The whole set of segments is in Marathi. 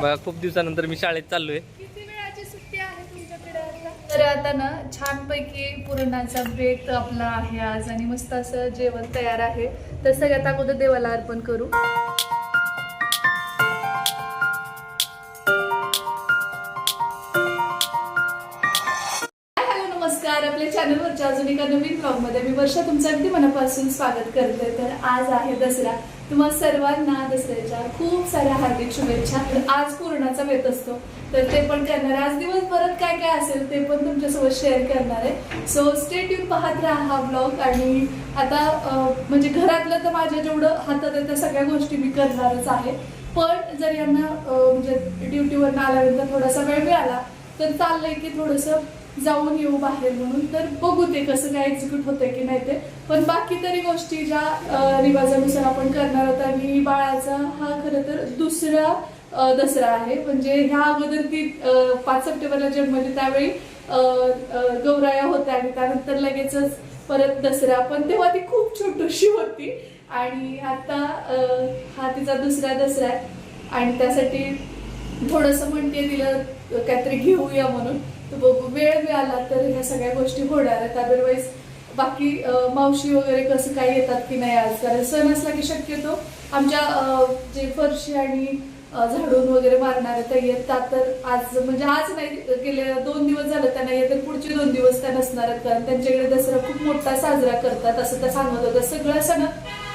बघा खूप दिवसानंतर मी शाळेत चाललोय. तर आता ना छानपैकी पुरणाचा ब्रेक आपला आहे आज आणि मस्त असं जेवण तयार आहे. तर सगळ्यात अगोदर देवाला अर्पण करू. नमस्कार. आपल्या चॅनलवरच्या अजून एका नवीन ब्लॉगमध्ये मी वर्षा तुमचं अगदी मनापासून स्वागत करते. तर आज आहे दसरा. तुम्हा सर्वांना दसऱ्याच्या खूप साऱ्या हार्दिक शुभेच्छा. आज पूर्णाचा बेत असतो. तर ते पण करणार. आज दिवस परत काय काय असेल ते पण तुमच्यासोबत शेअर करणार आहे. सो स्टेट येऊन पाहत राहा हा ब्लॉग आणि आता म्हणजे घरातलं तर माझ्या जेवढं हातात आहे त्या सगळ्या गोष्टी मी करणारच आहे. पण जर यांना म्हणजे ड्युटीवरनं आल्यानंतर थोडासा वेळ मिळाला तर चाललंय की थोडंसं जाऊन येऊ बाहेर म्हणून. तर बघू ते कसं काय एक्झिक्यूट होतंय की नाही ते. पण बाकी तरी गोष्टी ज्या रिवाजानुसार आपण करणार आहोत. आणि बाळाचा हा खरं तर दुसरा दसरा आहे. म्हणजे ह्या अगोदर ती पाच सप्टेंबरला जन्मली त्यावेळी अं, गौराया होत्या. आणि त्यानंतर लगेचच परत दसरा. पण तेव्हा ती खूप छोटीशी होती. आणि आता हा तिचा दुसरा दसरा आहे. आणि त्यासाठी थोडंसं म्हणते तिला काहीतरी घेऊया म्हणून. तर बघू वेळ मिळाला तर ह्या सगळ्या गोष्टी होणार आहेत. अदरवाईज बाकी मावशी वगैरे कसं काय येतात की नाही आज? कारण सण असला की शक्यतो आमच्या जे फरशी आणि झाडून वगैरे मारणार त्या येतात. तर आज म्हणजे आज नाही गेले दोन दिवस झालं त्यांना तर पुढचे दोन दिवस त्या नसणार आहेत. कारण त्यांच्याकडे दसरा खूप मोठा साजरा करतात असं त्या सांगत होत्या. सगळ्या सण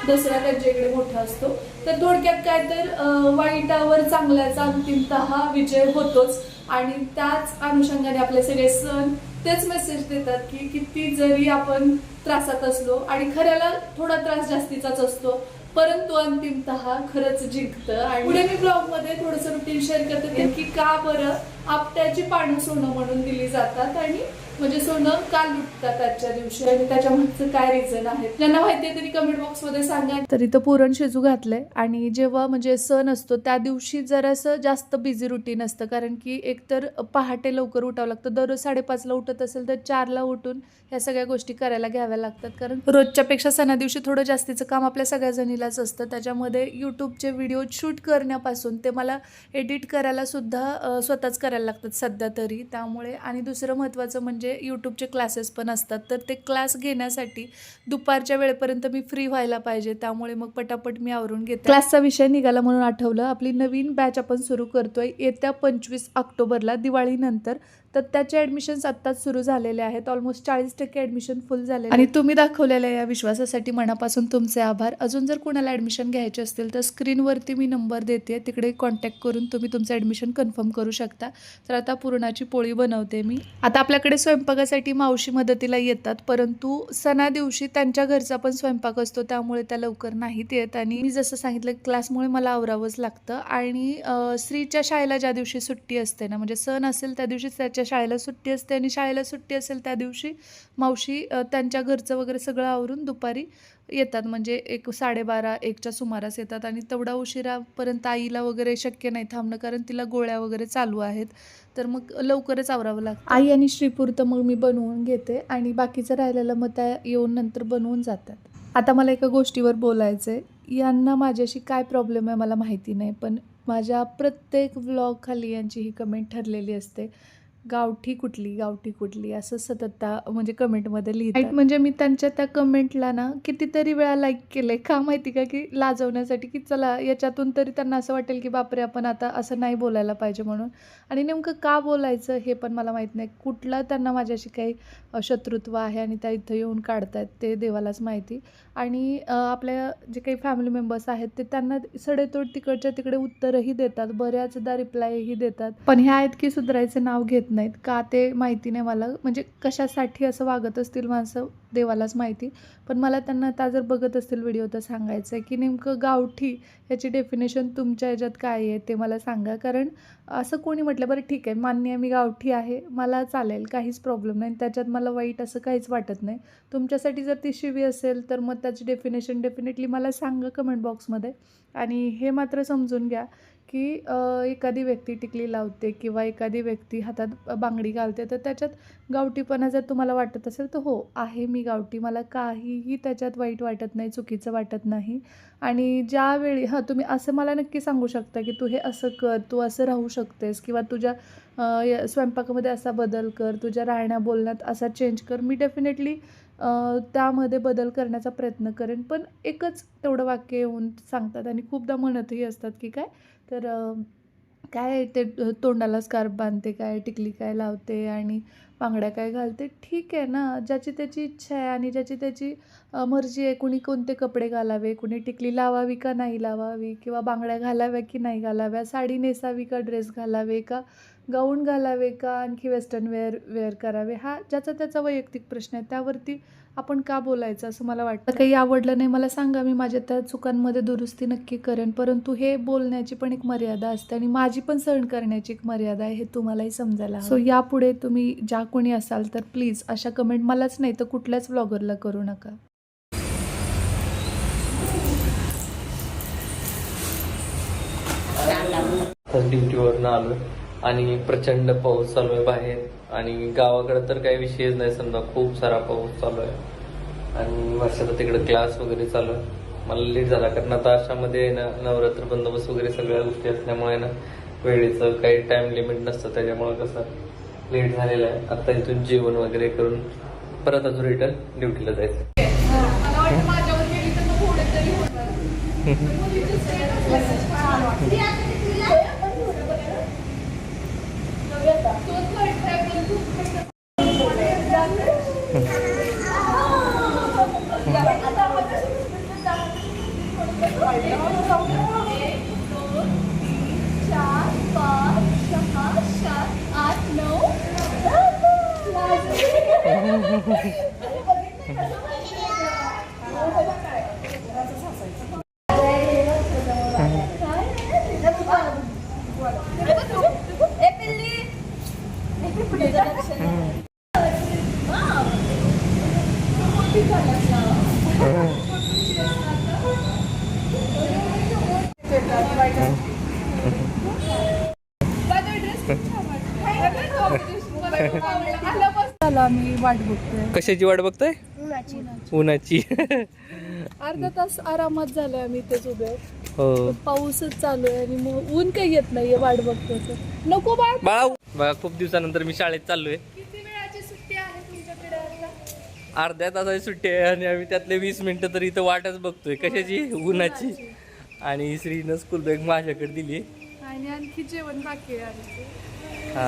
दसरा त्यांच्याकडे मोठा असतो. तर थोडक्यात काय तर वाईटावर चांगल्याचा अंतिमतः विजय होतोच. आणि त्याच अनुषंगाने आपले सगळे सण तेच मेसेज देतात की किती जरी आपण त्रासात असलो आणि खऱ्याला थोडा त्रास जास्तीचाच असतो परंतु अंतिमत खरंच जिंकतं. आणि पुढे मी ब्लॉगमध्ये थोडस रुटीन शेअर करते की का बरं आपट्याची पानं सोनं म्हणून दिली जातात आणि म्हणजे सोनं का लुटतात आजच्या दिवशी? आणि त्याच्या मागचं काय रिझन आहे? ज्यांना माहितीये तरी कमेंट बॉक्समध्ये सांगा. तर पुरण शिजू घातलंय. आणि जेव्हा म्हणजे सण असतो त्या दिवशी जरासं जास्त बिझी रुटीन असतं. कारण की एकतर पहाटे लवकर उठावं लागतं. दररोज साडेपाचला उठत असेल तर चारला उठून ह्या सगळ्या गोष्टी करायला घ्याव्या लागतात. कारण रोजच्या पेक्षा सणा दिवशी थोडं जास्तीचं काम आपल्या सगळ्या जणीलाच असतं. त्याच्यामध्ये यूट्यूबचे व्हिडिओ शूट करण्यापासून ते मला एडिट करायला सुद्धा स्वतःच करायला लागतात सध्या तरी. त्यामुळे आणि दुसरं महत्त्वाचं म्हणजे म्हणजे यूट्यूबचे क्लासेस पण असतात. तर ते क्लास घेण्यासाठी दुपारच्या वेळेपर्यंत मी फ्री व्हायला पाहिजे. त्यामुळे मग पटापट मी आवरून घेते. क्लासचा विषय निघाला म्हणून आठवलं. आपली नवीन बॅच आपण सुरू करतोय येत्या पंचवीस ऑक्टोबरला दिवाळीनंतर. तर त्याचे ॲडमिशन्स आत्ताच सुरू झालेले आहेत. ऑलमोस्ट चाळीस टक्के ॲडमिशन फुल झाले आणि तुम्ही दाखवलेल्या या विश्वासासाठी मनापासून तुमचे आभार. अजून जर कोणाला ॲडमिशन घ्यायचे असतील तर स्क्रीनवरती मी नंबर देते. तिकडे कॉन्टॅक्ट करून तुम्ही तुमचं ॲडमिशन कन्फर्म करू शकता. तर आता पुरणाची पोळी बनवते मी. आता आपल्याकडे स्वयंपाकासाठी मावशी मदतीला येतात परंतु सणा दिवशी त्यांच्या घरचा पण स्वयंपाक असतो त्यामुळे त्या लवकर नाहीत येत. आणि मी जसं सांगितलं क्लासमुळे मला आवरावंच लागतं. आणि स्त्रीच्या शाळेला ज्या दिवशी सुट्टी असते ना म्हणजे सण असेल त्या दिवशी त्याच्या शाळेला सुट्टी असते आणि शाळेला सुट्टी असेल त्या दिवशी मावशी त्यांच्या घरचं वगैरे सगळं आवरून दुपारी येतात. म्हणजे एक साडेबारा एकच्या सुमारास येतात आणि तेवढा उशिरापर्यंत आईला वगैरे शक्य नाही थांबणं कारण तिला गोळ्या वगैरे चालू आहेत. तर मग लवकरच आवरावं लागतं. आई आणि श्रीपुरतं मग मी बनवून घेते आणि बाकीचं राहिलेलं मग त्या येऊन नंतर बनवून जातात. आता मला एका गोष्टीवर बोलायचं आहे यांना माझ्याशी काय प्रॉब्लेम आहे मला माहिती नाही पण माझ्या प्रत्येक व्लॉग खाली यांची ही कमेंट ठरलेली असते. गावठी कुठली गावठी कुठली असं सतत त्या म्हणजे कमेंटमध्ये लिहित म्हणजे मी त्यांच्या त्या कमेंटला ना कितीतरी वेळा लाईक केले का माहिती का की लाजवण्यासाठी की चला याच्यातून तरी त्यांना असं वाटेल की बापरे आपण आता असं नाही बोलायला पाहिजे म्हणून. आणि नेमकं का बोलायचं हे पण मला माहीत नाही. कुठलं त्यांना माझ्याशी काही शत्रुत्व आहे आणि त्या इथं येऊन काढतायत ते देवालाच माहिती. आणि आपल्या जे काही फॅमिली मेंबर्स आहेत ते त्यांना सडेतोड तिकडच्या तिकडे उत्तरही देतात. बऱ्याचदा रिप्लायही देतात. पण ह्या आहेत की सुधारायचं नाव घेत नाहीत. का ते माहिती नाही मला. म्हणजे कशासाठी असं वागत असतील माणसं देवालाच माहिती. पण मला त्यांना त्या जर बघत असतील व्हिडिओ तर सांगायचं आहे की नेमकं गावठी ह्याची डेफिनेशन तुमच्या ह्याच्यात काय आहे ते मला सांगा. कारण असं कोणी म्हटलं बरं ठीक आहे मान्य मी गावठी आहे मला चालेल काहीच प्रॉब्लेम नाही. त्याच्यात मला वाईट असं काहीच वाटत नाही. तुमच्यासाठी जर ती शिवी असेल तर मग त्याची डेफिनेशन डेफिनेटली मला सांगा कमेंट बॉक्समध्ये आणि हे मात्र समजून घ्या की एखादी व्यक्ती टिकली लावते किंवा एखादी व्यक्ती हातात बांगडी घालते तर त्याच्यात गावठीपणा जर तुम्हाला वाटत असेल तर हो आहे मी गावठी. मला काहीही त्याच्यात वाईट वाटत नाही चुकीचं वाटत नाही. आणि ज्यावेळी हां तुम्ही असं मला नक्की सांगू शकता की तू हे असं कर तू असं राहू शकतेस किंवा तुझ्या स्वयंपाकामध्ये असा बदल कर तुझ्या राहण्या बोलण्यात असा चेंज कर. मी डेफिनेटली त्यामध्ये बदल करण्याचा प्रयत्न करेन. पण एकच तेवढं वाक्य येऊन सांगतात आणि खूपदा म्हणतही असतात की काय तर काय ते तोंडाला स्कार्फ बांधते काय टिकली काय लावते आणि बांगड्या काय घालते? ठीक आहे ना. ज्याची त्याची इच्छा आहे आणि ज्याची त्याची मर्जी आहे कुणी कोणते कपडे घालावे कुणी टिकली लावावी का नाही लावावी किंवा बांगड्या घालाव्या की नाही घालाव्या साडी नेसावी का ड्रेस घालावे का गाऊन घालावे का आणखी वेस्टर्न वेअर वेअर करावे? हा ज्याचा त्याचा वैयक्तिक प्रश्न आहे. त्यावरती आपण का बोलायचं असं मला वाटतं. काही आवडलं नाही मला सांगा. मी माझ्या त्या चुकांमध्ये दुरुस्ती नक्की करेन. परंतु हे बोलण्याची पण एक मर्यादा असते आणि माझी पण सहन करण्याची एक मर्यादा आहे हे तुम्हालाही समजायला सो यापुढे तुम्ही ज्या कोणी असाल तर प्लीज अशा कमेंट मलाच नाही तर कुठल्याच ब्लॉगरला करू नका. ड्युटीवरनं आलो आणि प्रचंड पाऊस चालू आहे बाहेर. आणि गावाकडे तर काही विषयच नाही समजा खूप सारा पाऊस चालू आहे. आणि वर्षाचा तिकडे क्लास वगैरे चालू आहे. मला लेट झाला कारण आता अशामध्ये ना नवरात्र बंदोबस्त वगैरे सगळ्या गोष्टी असल्यामुळे ना वेळेचं काही टाइम लिमिट नसतं. त्याच्यामुळे कसं लेट झालेलं आहे. आता इथून जेवण वगैरे करून परत अजून रिटर्न ड्युटीला जायचं. मला वाटतं माझ्यावर गेली तर मग पुढे तरी होणार चार पाच सहा सात आठ नऊ झालं आम्ही वाट बघतोय. कशाची वाट बघताय? उन्हाची. अर्धा तास आरामात झालाय आम्ही इथेच उभे. आहोत. हो. पाऊसच चालू आहे आणि मग ऊन काही येत नाहीये वाट बघतोय तर. नको बाळ. बाळा बघा खूप दिवसानंतर मी शाळेत चाललोय. किती वेळाची सुट्टी आहे तुमच्याकडे आता? अर्ध्या तासाची सुट्टी आहे आणि आम्ही त्यातले वीस मिनिटं तर इथं वाटच बघतोय. कशाची? उन्हाची. आणि श्रीनं स्कूल बॅग माझ्याकडे दिली. आणि आणखी जेवण बाकी आहे आमचं.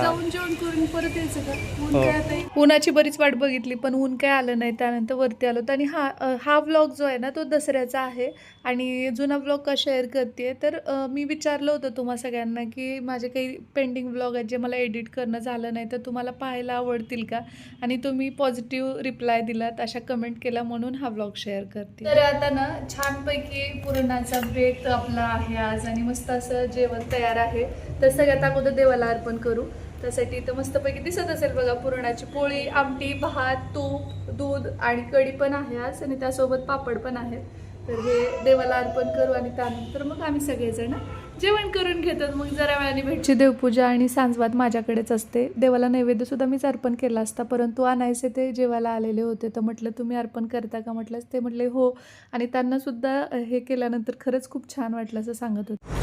जाऊन जेवण करून परत यायचं का? ऊन हो. काय आता उन्हाची बरीच वाट बघितली पण ऊन काय आलं नाही त्यानंतर वरती आलो. आणि हा अ, हा व्लॉग जो आहे ना तो दसऱ्याचा आहे. आणि जुना व्लॉग का शेअर करते तर अ, मी विचारलं होतं तुम्हा सगळ्यांना की माझे काही पेंडिंग व्लॉग आहेत जे मला एडिट करणं झालं नाही तर तुम्हाला पाहायला आवडतील का? आणि तुम्ही पॉझिटिव्ह रिप्लाय दिलात अशा कमेंट केल्या म्हणून हा व्लॉग शेअर करते. तर आता ना छानपैकी पुरणाचा ब्रेक आपला आहे आज आणि मस्त असं जेवण तयार आहे. तर सगळ्यात अगोदर देवाला अर्पण करू. त्यासाठी इथं मस्तपैकी दिसत असेल बघा पुरणाची पोळी आमटी भात तूप दूध आणि कढी पण आहे आज आणि त्यासोबत पापड पण आहेत. तर हे देवाला अर्पण करू आणि त्यानंतर मग आम्ही सगळेजण जेवण करून घेतात मग जरा वेळाने भेटची देवपूजा आणि सांजवाद माझ्याकडेच असते. देवाला नैवेद्यसुद्धा मीच अर्पण केला असता परंतु आणायचे ते जेवायला आलेले होते. तर म्हटलं तुम्ही अर्पण करता का? म्हटलं ते म्हटले हो. आणि त्यांनासुद्धा हे केल्यानंतर खरंच खूप छान वाटलं असं सांगत होतं.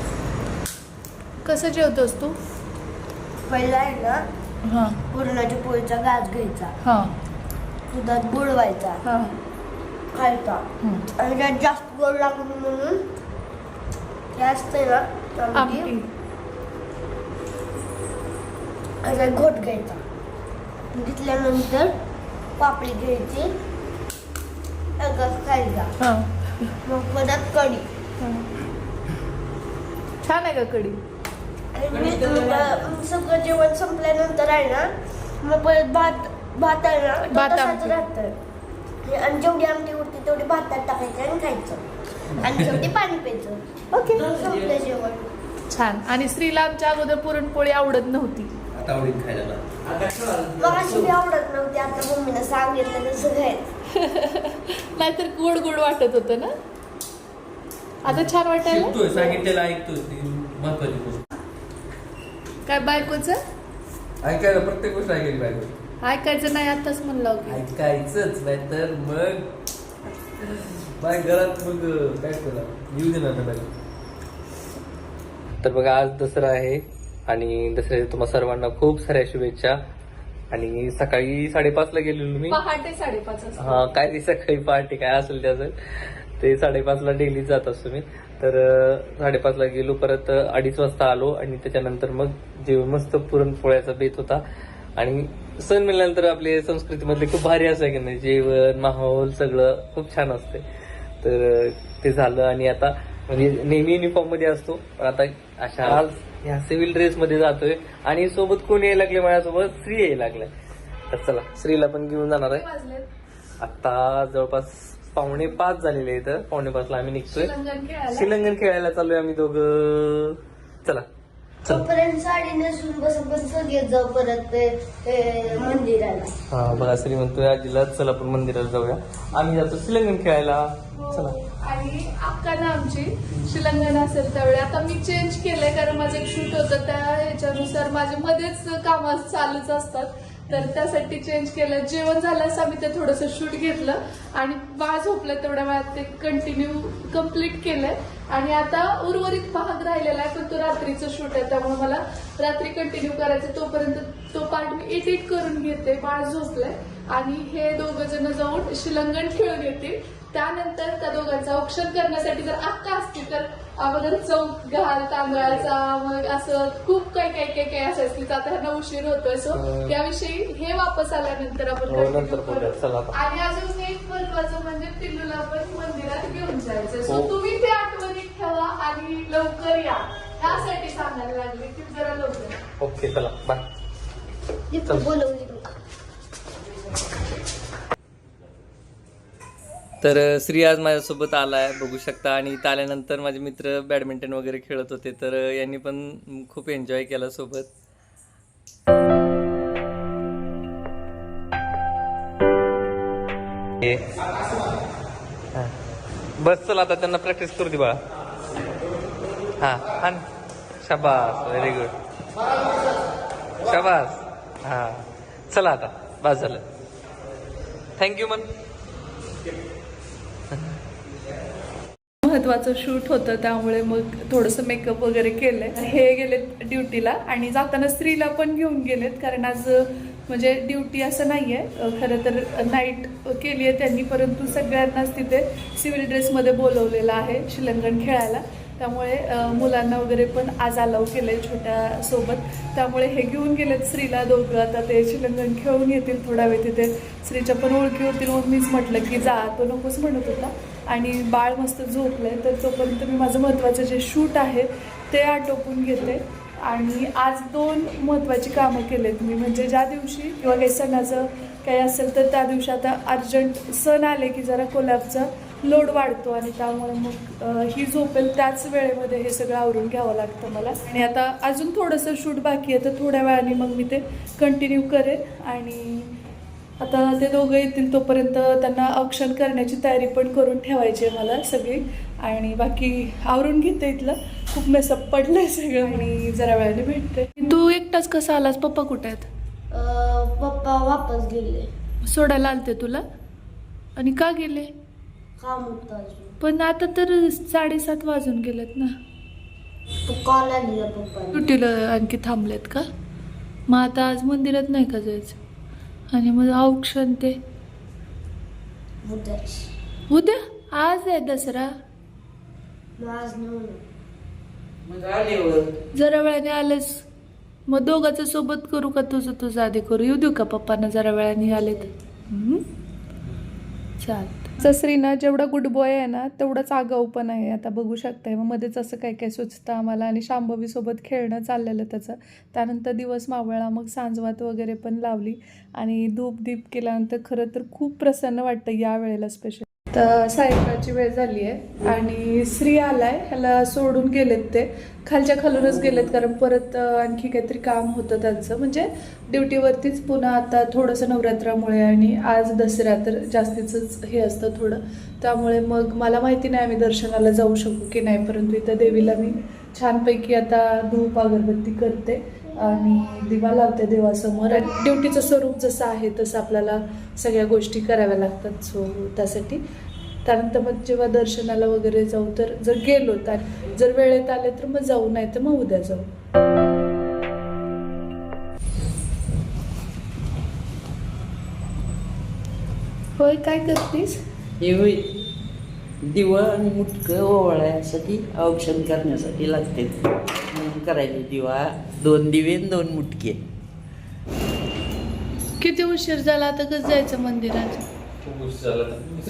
कसं जेवतोस तू? पहिला आहे ना हां. पुरणाच्या पोळीचा घास घ्यायचा. हां. दुधात बुडवायचा हां. खायचा. आणि त्यात जास्त गोड लागू म्हणून ते असते ना आमटी. घोट घ्यायचा. घेतल्यानंतर पापडी घ्यायची. घास खायचा. हां. मग परत कढी. हां. छान आहे का कढी? सगळं जेवण संपल्यानंतर आहे ना मग परत भात भात आहे ना भात तसाच. राहतं आणि जेवढी आमटी उरते तेवढी भातात टाकायचं आणि खायचं. आणि शेवटी पाणी प्यायचं. ओके. संपलं जेवण. छान. आणि स्त्रीला आमच्या अगोदर पुरणपोळी आवडत नव्हती. आता आवडीत खायला मग अशी बी आवडत नव्हती. आता मम्मीनं सांगितलं तसं घ्यायचं नाहीतर गोड गोड वाटत होतं ना? आता छान वाटायला? सांगितलेलं ऐकतोय. महत्वाची गोष्ट. काय बायकोच? ऐकायला प्रत्येक गोष्ट ऐकायला पाहिजे ऐकायचं नाही आताच म्हणलं की ऐकायचंच नाही तर मग बाय घरात मग काय करा? येऊ दे ना तर बघा आज दसरा आहे आणि दसऱ्याच्या तुम्हा सर्वांना खूप साऱ्या शुभेच्छा. आणि सकाळी साडेपाचला गेलेलो मी. पहाटे साडेपाच हा काय ते सकाळी पहाटे काय असेल त्याचं ते साडेपाचला डेली जात असतो मी. तर साडेपाचला गेलो परत अडीच वाजता आलो आणि त्याच्यानंतर मग जेवण मस्त पुरणपोळ्याचा बेत होता. आणि सण मिळाल्यानंतर आपले संस्कृतीमधले खूप भारी असं की नाही जेवण माहोल सगळं खूप छान असते तर ते झालं आणि आता म्हणजे नेहमी युनिफॉर्ममध्ये असतो. पण आता अशा आज ह्या सिव्हिल ड्रेस मध्ये जातोय आणि सोबत कोण यायला लागले माझ्यासोबत? श्री यायला लागलाय. तर चला श्रीला पण घेऊन जाणार आहे. आता जवळपास पावणे पाच झालेले इथं पावणे पाचला आम्ही निघतोय. लंगन खेळायला? चाललोय आम्ही दोघं. चला. चल. तोपर्यंत साडी नेसून बसून बसून घेत जाऊ परत ते ते मंदिराला. हा बघा श्री म्हणतोय आजीला चल आपण मंदिराला जाऊया. आम्ही जातो शिलंगण खेळायला. चला. हो. आणि अक्का ना आमची शिलंगण असेल त्यावेळी. आता मी चेंज केलंय कारण माझं एक शूट होतं त्या ह्याच्यानुसार माझे मध्येच काम चालूच असतात. तर त्यासाठी चेंज केलं. जेवण झाल्यास आम्ही ते थोडंसं शूट घेतलं आणि बाळ झोपलं तेवढ्या वेळात ते कंटिन्यू कंप्लीट केलंय. आणि आता उर्वरित भाग राहिलेला आहे पण तो रात्रीचं शूट आहे. त्यामुळे मला रात्री कंटिन्यू करायचं तोपर्यंत तो पार्ट मी एडिट करून घेते. बाळ झोपलंय. आणि हे दोघ जण जाऊन शिलंगण खेळून येतील. त्यानंतर त्या दोघांचं औक्षण करण्यासाठी जर अक्का असतील तर अगोदर चौक घाल तांदळाचा मग असं खूप काही काही काही काही असायचं की आता ह्यांना उशीर होतोय सो हं. त्याविषयी हे वापस आल्यानंतर आपण हो, continue नंतर बोलूया. करू. चला आता. आणि अजून एक महत्वाचं म्हणजे पिल्लूला पण मंदिरात घेऊन जायचं सो हो. तुम्ही ते आठवणीत ठेवा आणि लवकर या ह्यासाठी सांगायला लागले की जरा लवकर या. ओके चला बाय इथं बोलवली तर श्री आज माझ्यासोबत आला आहे बघू शकता. आणि इथं आल्यानंतर माझे मित्र बॅडमिंटन वगैरे खेळत होते. तर यांनी पण खूप एन्जॉय केला सोबत. हे. बस चला आता त्यांना प्रॅक्टिस करू दे बाळा हा शाबास व्हेरी गुड शाबास. हा. चला आता. बस झालं. थँक्यू मन महत्वाचं शूट होतं त्यामुळे मग थोडंसं मेकअप वगैरे केलंय. हे गेलेत ड्युटीला आणि जाताना स्त्रीला पण घेऊन गेलेत कारण आज म्हणजे ड्युटी असं नाही आहे खरं तर नाईट केली आहे त्यांनी परंतु सगळ्यांनाच तिथे सिव्हिल ड्रेसमध्ये बोलवलेलं आहे शिलंगण खेळायला. त्यामुळे मुलांना वगैरे पण आज अलाव केलंय छोट्या सोबत. त्यामुळे हे घेऊन गेलेत स्त्रीला दोघं. आता ते शिलंगण खेळून येतील थोडा वेळ तिथे. स्त्रीच्या पण ओळखी होतील मग मीच म्हटलं की जा तो नकोच म्हणत होता. आणि बाळ मस्त झोपलं आहे तर तोपर्यंत मी माझं महत्त्वाचं जे शूट आहे ते आटोपून घेते. आणि आज दोन महत्त्वाची कामं केलेत मी. म्हणजे ज्या दिवशी किंवा काही सणाचं काही असेल तर त्या दिवशी आता अर्जंट सण आले की जरा कोलॅबचा लोड वाढतो आणि त्यामुळे मग ही झोपेल त्याच वेळेमध्ये हे सगळं आवरून घ्यावं लागतं मला. आणि आता अजून थोडंसं शूट बाकी आहे तर थोड्या वेळाने मग मी ते कंटिन्यू करेन. आणि आता ते दोघं येतील तोपर्यंत त्यांना औक्षण करण्याची तयारी पण करून ठेवायची आहे मला सगळी. आणि बाकी आवरून घेते इथलं. खूप मेसअप पडलंय सगळं आणि जरा वेळाने भेटते तू एकटाच कसा आलास? पप्पा कुठे आहेत? पप्पा वापस गेले. सोडायला आलते तुला? आणि का गेले? काम होतं अजून. पण आता तर साडेसात वाजून गेलेत ना. कॉल आलेला सुट्टीला आणखी थांबलेत का? मग आता आज मंदिरात नाही का जायचं? आणि मग औक्षण ते. उद्या. आज आहे दसरा. जरा वेळाने आलेस. मग दोघांचं सोबत करू का तुझं? तुझं आधी करू. येऊ देऊ का पप्पांना जरा वेळाने आलेत? चालत श्रीना जेवढा गुड बॉय आहे ना तेवढाच आगाऊ पण आहे. आता बघू शकताय. मग मध्येच असं काय काय सुचतं आम्हाला आणि शांभवीसोबत खेळणं चाललेलं त्याचं. त्यानंतर दिवस मावळा मग सांजवात वगैरे पण लावली आणि धूप दीप केल्यानंतर खरं तर खूप प्रसन्न वाटतं या वेळेला स्पेशल तर सायंकाळची वेळ झाली आहे. आणि श्री आलाय ह्याला सोडून गेलेत ते. खालच्या खालूनच गेलेत कारण परत आणखी काहीतरी काम होतं त्यांचं. म्हणजे ड्युटीवरतीच पुन्हा आता थोडंसं नवरात्रामुळे आणि आज दसरा तर जास्तीचंच हे असतं थोडं. त्यामुळे मग मला माहिती नाही आम्ही दर्शनाला जाऊ शकू की नाही परंतु इथं देवीला मी छानपैकी आता धूप अगरबत्ती करते आणि दिवा लावते देवासमोर. आणि ड्युटीचं स्वरूप जसं आहे तसं आपल्याला सगळ्या गोष्टी कराव्या लागतात. सो त्यासाठी त्यानंतर मग जेव्हा दर्शनाला वगैरे जाऊ तर जर गेलो तर जर वेळेत आले तर मग जाऊ नाही तर मग उद्या जाऊ. होय काय करतेस? हे होय. दिवा आणि मुटकं ओवाळण्यासाठी औक्षण करण्यासाठी लागते. म्हणून करायचे दिवा. दोन दिवे आणि दोन मुटके. किती उशीर झाला आता कसं जायचं मंदिरात?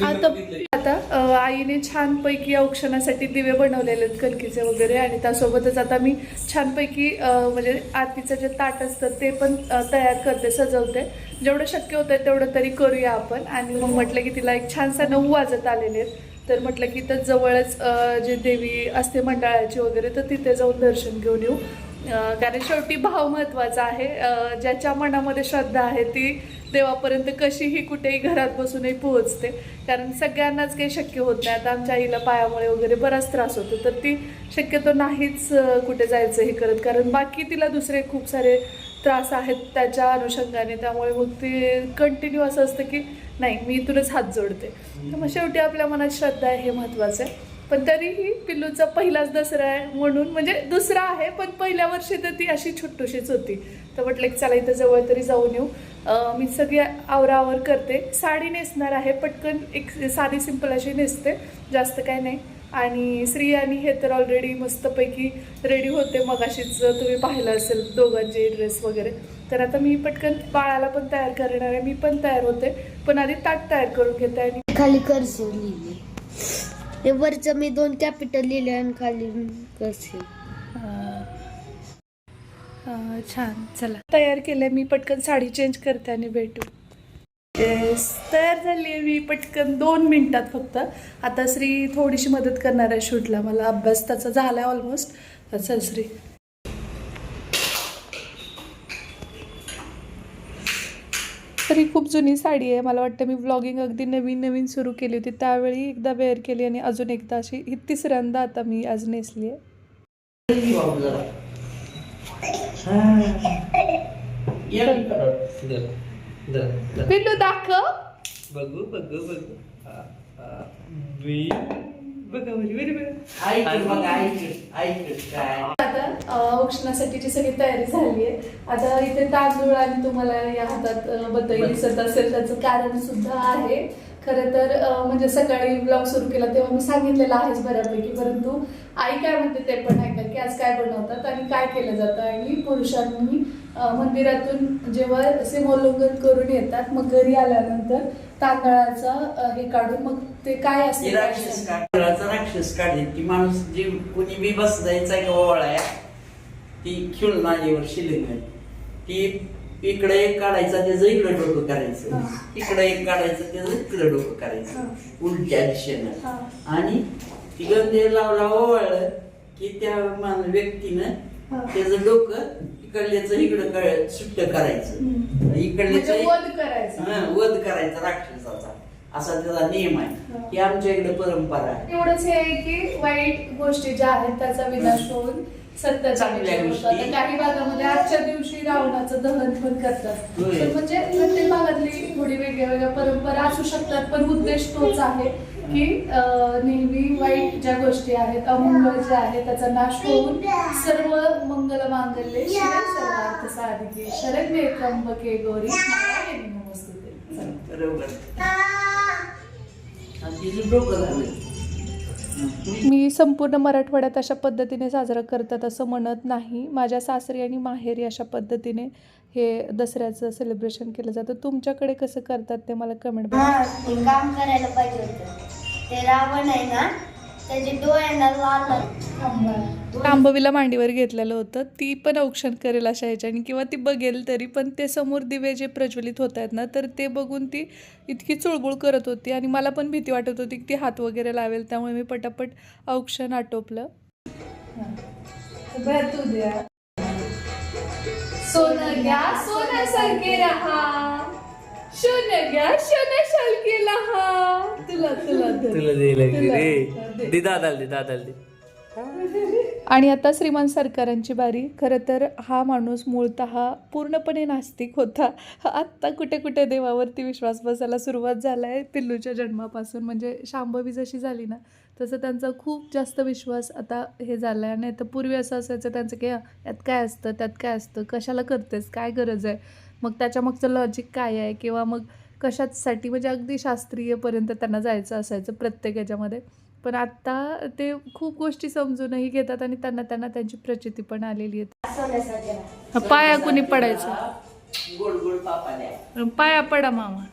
आता. आता आईने छानपैकी औक्षणासाठी दिवे बनवलेले आहेत कणकीचे वगैरे आणि त्यासोबतच आता मी छानपैकी म्हणजे आरतीचं जे ताट असतं ते पण तयार करते सजवते. जेवढं शक्य होतं तेवढं तरी करूया आपण. आणि मग म्हटलं की तिला एक छानसा नऊ वाजत आलेले आहेत. तर म्हटलं की तर जवळच जे देवी असते मंडळाची वगैरे तर तिथे जाऊन दर्शन घेऊन येऊ. कारण शेवटी भाव महत्त्वाचा आहे. ज्याच्या मनामध्ये श्रद्धा आहे ती देवापर्यंत कशीही कुठेही घरात बसूनही पोहोचते. कारण सगळ्यांनाच काही शक्य होत नाही. आता आमच्या आईला पायामुळे वगैरे बराच त्रास होतो. तर ती शक्यतो नाहीच कुठे जायचं हे करत. कारण बाकी तिला दुसरे खूप सारे त्रास आहेत त्याच्या अनुषंगाने. त्यामुळे मग ते कंटिन्यू असं असतं की नाही मी इथूनच हात जोडते. तर मग शेवटी आपल्या मनात श्रद्धा आहे हे महत्त्वाचं आहे. पण तरीही पिल्लूचा पहिलाच दसरा आहे म्हणून म्हणजे दुसरा आहे पण पहिल्या वर्षी तर ती अशी छोटूशीच होती. तर म्हटलं की चला इथं जवळ तरी जाऊन येऊ. मी सगळी आवरावर करते. साडी नेसणार आहे पटकन एक साधी सिंपल अशी नेसते जास्त काय नाही. आणि श्री आणि हे तर ऑलरेडी मस्तपैकी रेडी होते मग अशीच तुम्ही पाहिलं असेल दोघांचे ड्रेस वगैरे. तर आता मी पटकन बाळाला पण तयार करणार आहे मी पण तयार होते. पण आधी ताट तयार करून घेते आणि खाली कर्सिव हे वरचं मी दोन कॅपिटल लिहिले आणि खाली कसे छान. चला. तयार केलंय. मी पटकन साडी चेंज करते आणि भेटू. येस तयार झाली आहे मी पटकन. दोन मिनटात फक्त. आता श्री थोडीशी मदत करणार आहे शूटला. मला अभ्यास त्याचा झाला आहे ऑलमोस्ट तर चल श्री. तर ही खूप जुनी साडी आहे. मला वाटतं मी व्लॉगिंग अगदी नवीन नवीन सुरू केली होती. त्यावेळी एकदा वेअर केली आणि अजून एकदा अशी ही तिसऱ्यांदा आता मी आज नेसली आहे. पिल्लू दाखव. बघू बघू बघू. बघा बघा काय? आता अ, औक्षणासाठीची सगळी तयारी झाली आहे. आता इथे तांदूळ आणि तुम्हाला या हातात अ, बत्तई दिसत असेल त्याचं कारण सुद्धा आहे. खरं तर अ, म्हणजे सकाळी ब्लॉग सुरू केला तेव्हा मी सांगितलेलं आहेच बऱ्यापैकी परंतु आई काय म्हणते ते पण ऐका की आज काय बनवतात आणि काय केलं जातं आणि पुरुषांनी मंदिरातून जेव्हा सीमोल्लंघन करून येतात मग घरी आल्यानंतर तांदळाचं हे काढून मग ते काय असते राक्षस काढायचा राक्षस काढली ती माणूस जी कोणी बी बस जायचा किंवा ओळाया ती खिळून आलीवर शिल्लक आहे ती इकडे एक काढायचा त्याचं इकडे डोकं करायचं. इकडे एक काढायचं त्याचं इकडे डोकं. करायचं उलट्या दिशेनं. आणि ती गंधे लावला ओवाळलं की त्या. व्यक्तीनं त्याचं डोकं इकडल्याचं इकडं कळ- सुट्ट करायचं. इकडल्याचं म्हणजे वध करायचं. हा, वध करायचा राक्षसाचा. असा त्याचा नियम आहे. हा. ही आमच्या इकडे परंपरा आहे. एवढंच हे आहे की वाईट गोष्टी ज्या आहेत त्याचा विनाश होऊन सत्याचा चांगल्या होतो. काही भागामध्ये आजच्या दिवशी रावणाचं दहन पण करतात. म्हणजे प्रत्येक भागातली थोडी वेगळ्या वेगळ्या परंपरा असू शकतात पण उद्देश तोच आहे. की नेहमी वाईट ज्या गोष्टी आहेत अमंगळ जे आहे त्याचा नाश होऊन सर्व मंगल मांगल्ये सर्वार्थ साधिके. शरण्ये त्र्यंबके गौरी नारायणी मी संपूर्ण मराठवाड्यात अशा पद्धतीने साजरा करतात असं म्हणत नाही. माझ्या सासरी आणि माहेरी अशा पद्धतीने हे दसऱ्याचं सेलिब्रेशन केलं जातं. तुमच्याकडे कसं करतात ते मला कमेंट हा काम करायला पाहिजे होतं. ते रावण आहे ना त्याचे लाल तांबवीला मांडीवर घेतलेलं होतं. ती पण औक्षण करेल अशा ह्याच्याने किंवा ती बघेल तरी पण ते समोर दिवे जे प्रज्वलित होत आहेत ना तर ते बघून ती इतकी चुळबुळ करत होती आणि मला पण भीती वाटत होती की ती हात वगैरे लावेल त्यामुळे मी पटापट औक्षण आटोपलं. सोनं घ्या सोन्यासारखे राहा. शून्य घ्या शून्यासारखे राहा तुला तुला तुला. दिलं की तुला. रे. दे. दे दादाला दे दादाला दे. आणि आता श्रीमान सरकारांची बारी. खरं तर हा माणूस मूळतः पूर्णपणे नास्तिक होता. आत्ता कुठे कुठे देवावरती विश्वास बसायला सुरुवात झाला आहे पिल्लूच्या जन्मापासून म्हणजे शांभवी जशी झाली ना तसं त्यांचा खूप जास्त विश्वास आता हे झाला आहे नाही तर पूर्वी असं असायचं त्यांचं की "हा, यात काय असतं त्यात काय असतं कशाला करतेस काय गरज आहे? मग त्याच्या मागचं लॉजिक काय आहे? किंवा मग कशासाठी? म्हणजे अगदी शास्त्रीयपर्यंत त्यांना जायचं असायचं प्रत्येक याच्यामध्ये पण आत्ता ते खूप गोष्टी समजूनही घेतात आणि त्यांना त्यांना त्यांची प्रचिती पण आलेली आहे. पाया कुणी पडायचं? पाया पडा मामा.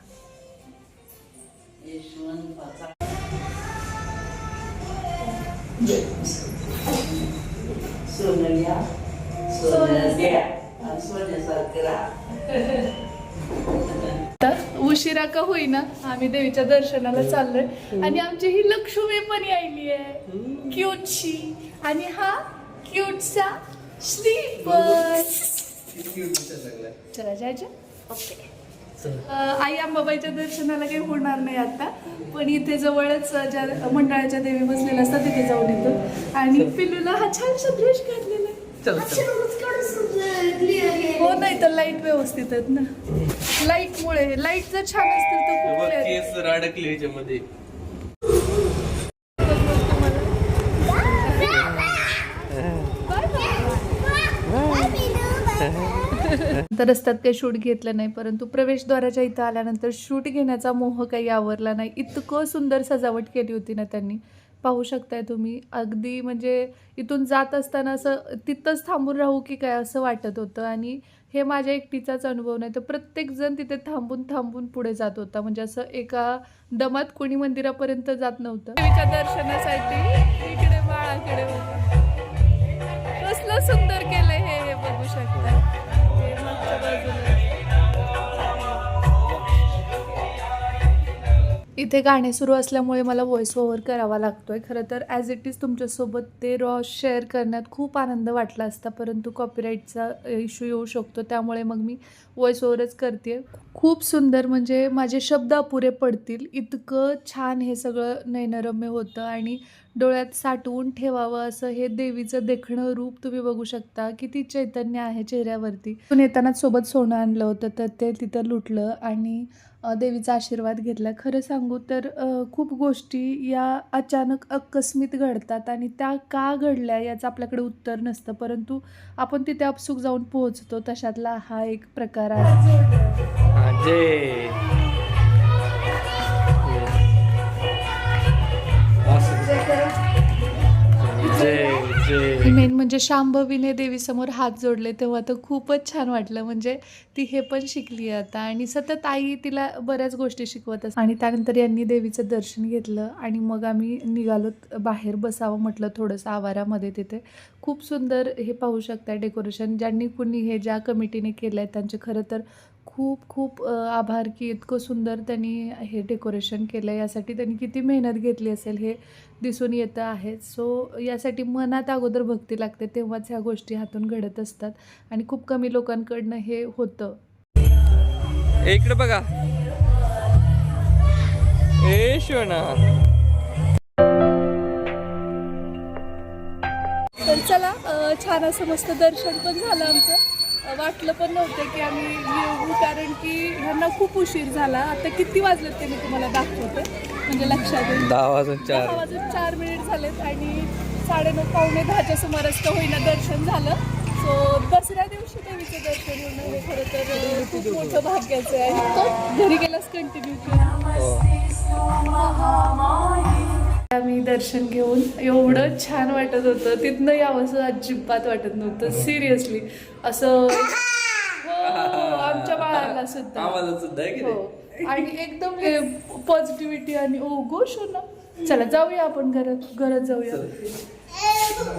यशवंताचा सोनं तर उशिरा का होईना? आम्ही देवीच्या दर्शनाला चाललोय. आणि आमची ही लक्ष्मी पण यायली आहे. क्यूटशी आणि हा क्यूटचा श्रीफळ चला जायचं ओके आई अंबाबाईच्या दर्शनाला काही होणार नाही आता. पण इथे जवळच ज्या मंडळाच्या देवी बसलेल्या असतात तिथे जाऊन येतो. आणि पिल्लूला हा छानसा ड्रेस घातलेला आहे. हो नाही तर लाइट व्यवस्थित आहेत ना. लाईटमुळे लाइट जर छान असतील तर खूप. केस अडकले ह्याच्यामध्ये तर रस्त्यात काही शूट घेतलं नाही परंतु प्रवेशद्वाराच्या इथं आल्यानंतर शूट घेण्याचा मोह काही आवरला नाही. इतकं सुंदर सजावट केली होती ना त्यांनी. पाहू शकताय तुम्ही. अगदी म्हणजे इथून जात असताना असं तिथंच थांबून राहू की काय असं वाटत होतं. आणि हे माझ्या एकटीचाच अनुभव नाही तर प्रत्येकजण तिथे थांबून थांबून पुढे जात होता. म्हणजे असं एका दमात कोणी मंदिरापर्यंत जात नव्हतं. देवीच्या दर्शनासाठी इथे गाणे सुरू असल्यामुळे मला व्हॉइस ओव्हर करावा लागतोय. खरं तर ॲज इट इज तुमच्यासोबत ते रॉ शेअर करण्यात खूप आनंद वाटला असता परंतु कॉपीराईटचा इश्यू येऊ शकतो. त्यामुळे मग मी व्हॉइस ओव्हरच करते खूप सुंदर म्हणजे माझे शब्द अपुरे पडतील. इतकं छान हे सगळं नयनरम्य होतं आणि डोळ्यात साठवून ठेवावं असं हे देवीचं देखणं रूप तुम्ही बघू शकता. किती चैतन्य आहे चेहऱ्यावरती. पण येतानाच सोबत सोनं आणलं होतं तर ते तिथं लुटलं आणि देवीचा आशीर्वाद घेतला. खरं सांगू तर खूप गोष्टी या अचानक अकस्मित घडतात आणि त्या का घडल्या याचं आपल्याकडे उत्तर नसतं. परंतु आपण तिथे अपसुक जाऊन पोहोचतो. तशातला हा एक प्रकार आहे. म्हणजे मेन म्हणजे शांभवीने देवीसमोर हात जोडले तेव्हा तर खूपच छान वाटलं. म्हणजे ती हे पण शिकली आता. आणि सतत आई तिला बऱ्याच गोष्टी शिकवत असते. आणि त्यानंतर यांनी देवीचं दर्शन घेतलं आणि मग आम्ही निघालो बाहेर बसावं म्हटलं थोडंसं आवारामध्ये तिथे. खूप सुंदर हे पाहू शकता डेकोरेशन ज्यांनी कुणी हे ज्या कमिटीने केलं आहे त्यांचे खरं तर खूप खूप आभार की इतकं सुंदर त्यांनी हे डेकोरेशन केलं यासाठी त्यांनी किती मेहनत घेतली असेल हे दिसून येतं आहे. सो यासाठी मनात अगोदर भक्ती लागते तेव्हाच ह्या गोष्टी हातून घडत असतात. आणि खूप कमी लोकांकडनं हे होतं. इकडे बघा. ए शोना तर चला छान असं मस्त दर्शन पण झालं आमचं. वाटलं पण नव्हतं की आम्ही येऊ कारण की ह्यांना खूप उशीर झाला. आता किती वाजलेत ते मी तुम्हाला दाखवते. म्हणजे लक्षात येईल. दहा वाजून दहा चार वाजून चार मिनिट झालेत आणि साडेनऊ पावणे दहाच्या सुमारास का होईना दर्शन झालं. सो दसऱ्या दिवशी देवीचं दर्शन होणं हे खरं तर खूप मोठं भाग्याचं आहे. तो घरी गेलास कंटिन्यू आम्ही दर्शन घेऊन एवढं छान वाटत होतं. तिथनं यावं असं अजिबात वाटत नव्हतं. सिरियसली असं हो, आमच्या बाळाला सुद्धा? हो. आणि एकदम पॉझिटिव्हिटी आणि ओ गोश ना चला जाऊया आपण घरात. घरात जाऊया.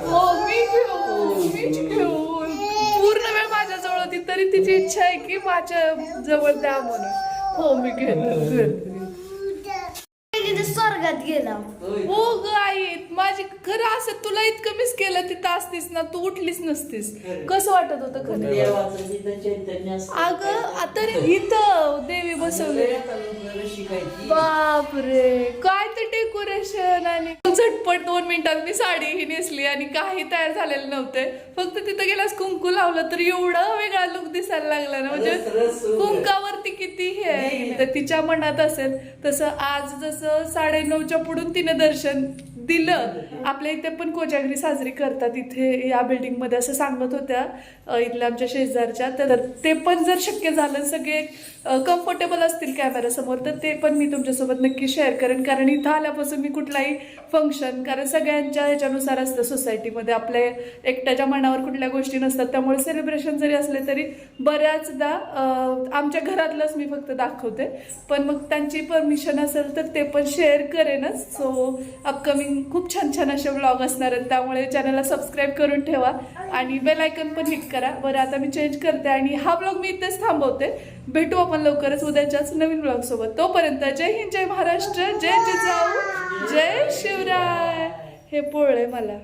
हो मी घेऊन मीच घेऊन. पूर्ण वेळ माझ्या जवळ होती तरी तिची इच्छा आहे की माझ्या जवळ द्या म्हणून. हो मी घेतो स्वर्गात गेला. हो ग आई माझी खरं असं तुला इतकं मिस केलं तिथं असतीस ना तू उठलीच नसतीस. कसं वाटत होतं खरं? अगं आता इथं देवी बसवले. बापरे काय ते डेकोरेशन आणि झटपट दोन मिनिटात मी साडी ही नेसली आणि काही तयार झालेले नव्हते. फक्त तिथं गेल्यास कुंकू लावलं तर एवढा वेगळा लुक दिसायला लागला ना. म्हणजे. कुंकावरती किती हे आहे तर तिच्या मनात असेल तसं आज जसं साडेनऊच्या पुढून तिने दर्शन दिलं. आपल्या इथे पण कोजागरी साजरी करतात. इथे या बिल्डिंगमध्ये असं सांगत होत्या इथल्या आमच्या शेजारच्या. तर ते पण जर शक्य झालं सगळे कम्फर्टेबल असतील कॅमेऱ्यासमोर तर ते पण मी तुमच्यासोबत नक्की शेअर करेन. कारण इथं आल्यापासून मी कुठलाही फंक्शन कारण सगळ्यांच्या ह्याच्यानुसार असतं सोसायटीमध्ये आपल्या एकट्याच्या मनावर कुठल्या गोष्टी नसतात. त्यामुळे सेलिब्रेशन जरी असले तरी बऱ्याचदा आमच्या घरातलंच मी फक्त दाखवते. पण मग त्यांची परमिशन असेल तर ते पण शेअर करेनच. सो अपकमिंग खूप छान छान असे ब्लॉग असणार आहेत. त्यामुळे चॅनलला सबस्क्राईब करून ठेवा आणि बेल आयकन पण हिट करा. बरं आता मी चेंज करते आणि हा ब्लॉग मी इथेच थांबवते. भेटू आपण लवकरच उद्याच्याच नवीन ब्लॉग सोबत. तोपर्यंत जय हिंद जय महाराष्ट्र जय जिजाऊ जय शिवराय. हे पोळले मला.